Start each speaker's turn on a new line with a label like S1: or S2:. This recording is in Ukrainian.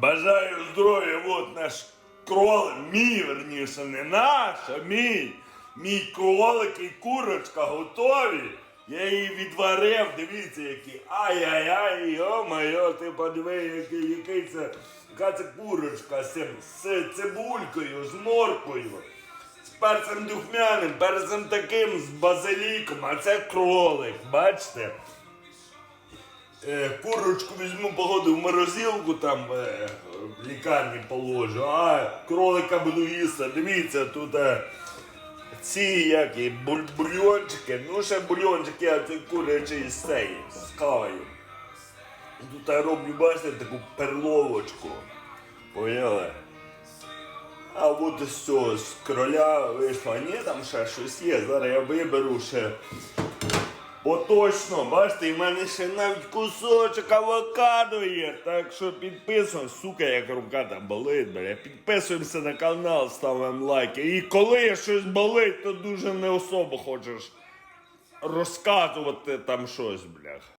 S1: Бажаю здоров'я, от наш кролик, мій верніше, не наш, а мій. Мій кролик і курочка готові. Я її відварив, дивіться, які. Ай-яй-яй, йо-моє, ти подиви, який, який це, яка це курочка з, цим- з цибулькою, з морквою, з перцем духмяним, перцем таким, з базиліком, а це кролик, бачите? Е, курочку візьму погоду в морозилку там е, в лікарні положу, а кролика буду їсти. Дивіться, тут е, ці які буль- ну ще бульйончики, а це курячий з цей, з кавою. Тут я роблю, бачите, таку перловочку. Поняли? А от з цього з кроля вийшло. Ні, там ще щось є. Зараз я виберу ще Бо точно, бачите, і в мене ще навіть кусочок авокадо є. Так що підписуємось, сука, як рука там болить, бля. Підписуємося на канал, ставимо лайки. І коли щось болить, то дуже не особо хочеш розказувати там щось, бля.